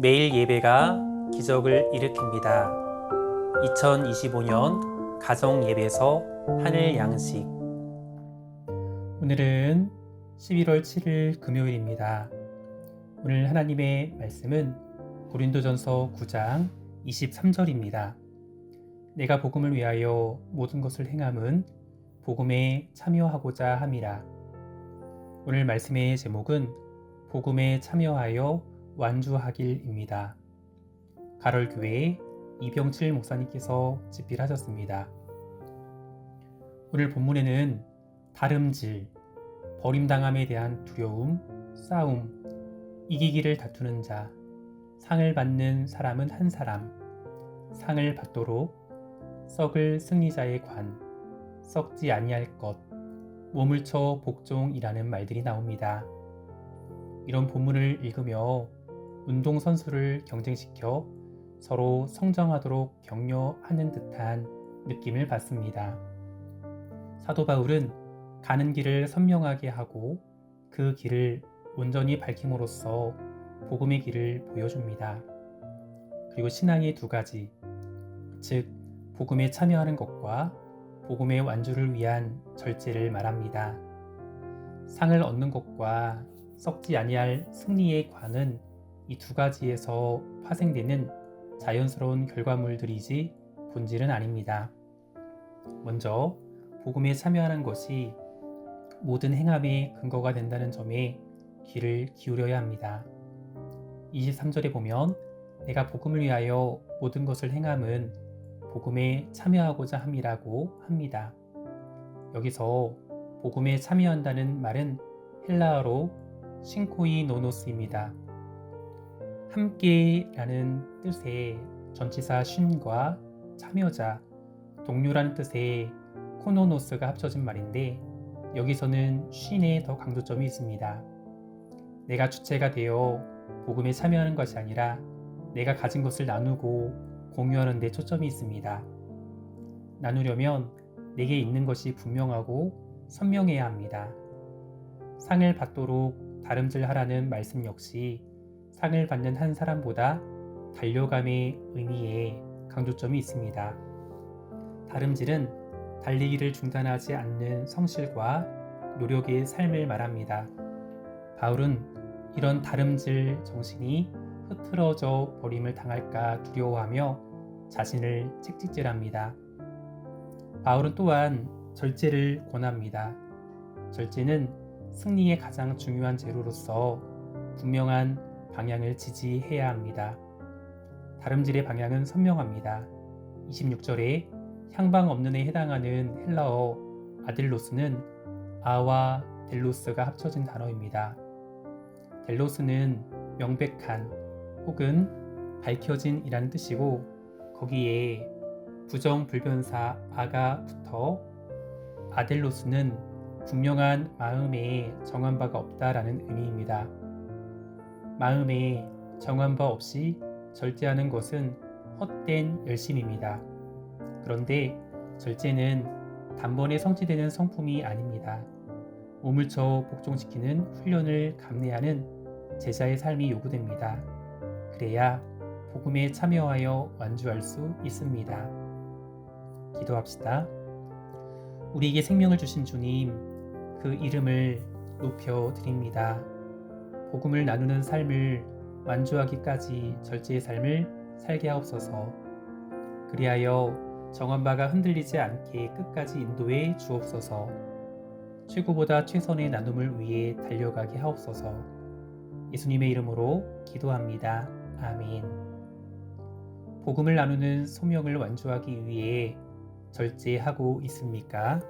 매일 예배가 기적을 일으킵니다. 2025년 가정 예배에서 하늘 양식. 오늘은 11월 7일 금요일입니다. 오늘 하나님의 말씀은 고린도전서 9장 23절입니다. 내가 복음을 위하여 모든 것을 행함은 복음에 참여하고자 함이라. 오늘 말씀의 제목은 복음에 참여하여 완주하길입니다. 가롤교회 이병칠 목사님께서 집필하셨습니다. 오늘 본문에는 다름질, 버림당함에 대한 두려움, 싸움, 이기기를 다투는 자, 상을 받는 사람은 한 사람, 상을 받도록 썩을 승리자의 관, 썩지 아니할 것, 몸을 쳐 복종이라는 말들이 나옵니다. 이런 본문을 읽으며 운동선수를 경쟁시켜 서로 성장하도록 격려하는 듯한 느낌을 받습니다. 사도 바울은 가는 길을 선명하게 하고 그 길을 온전히 밝힘으로써 복음의 길을 보여줍니다. 그리고 신앙의 두 가지, 즉, 복음에 참여하는 것과 복음의 완주를 위한 절제를 말합니다. 상을 얻는 것과 썩지 아니할 승리의 관은 이 두 가지에서 파생되는 자연스러운 결과물들이지 본질은 아닙니다. 먼저 복음에 참여하는 것이 모든 행함의 근거가 된다는 점에 귀를 기울여야 합니다. 23절에 보면 내가 복음을 위하여 모든 것을 행함은 복음에 참여하고자 함이라고 합니다. 여기서 복음에 참여한다는 말은 헬라어로 신코이 노노스입니다. 함께라는 뜻의 전치사 쉰과 참여자, 동료라는 뜻의 코노노스가 합쳐진 말인데 여기서는 쉰에 더 강조점이 있습니다. 내가 주체가 되어 복음에 참여하는 것이 아니라 내가 가진 것을 나누고 공유하는 데 초점이 있습니다. 나누려면 내게 있는 것이 분명하고 선명해야 합니다. 상을 받도록 다름질하라는 말씀 역시 상을 받는 한 사람보다 달려감의 의미에 강조점이 있습니다. 다름질은 달리기를 중단하지 않는 성실과 노력의 삶을 말합니다. 바울은 이런 다름질 정신이 흐트러져 버림을 당할까 두려워하며 자신을 책찍질합니다. 바울은 또한 절제를 권합니다. 절제는 승리의 가장 중요한 재료로서 분명한 방향을 지지해야 합니다. 다름질의 방향은 선명합니다. 26절에 향방 없는 에 해당하는 헬라어 아델로스는 아와 델로스가 합쳐진 단어입니다. 델로스는 명백한 혹은 밝혀진 이라는 뜻이고 거기에 부정불변사 아가 붙어 아델로스는 분명한 마음에 정한 바가 없다라는 의미입니다. 마음에 정한 바 없이 절제하는 것은 헛된 열심입니다. 그런데 절제는 단번에 성취되는 성품이 아닙니다. 몸을 쳐 복종시키는 훈련을 감내하는 제자의 삶이 요구됩니다. 그래야 복음에 참여하여 완주할 수 있습니다. 기도합시다. 우리에게 생명을 주신 주님, 그 이름을 높여 드립니다. 복음을 나누는 삶을 완주하기까지 절제의 삶을 살게 하옵소서. 그리하여 정한 바가 흔들리지 않게 끝까지 인도해 주옵소서. 최고보다 최선의 나눔을 위해 달려가게 하옵소서. 예수님의 이름으로 기도합니다. 아멘. 복음을 나누는 소명을 완주하기 위해 절제하고 있습니까?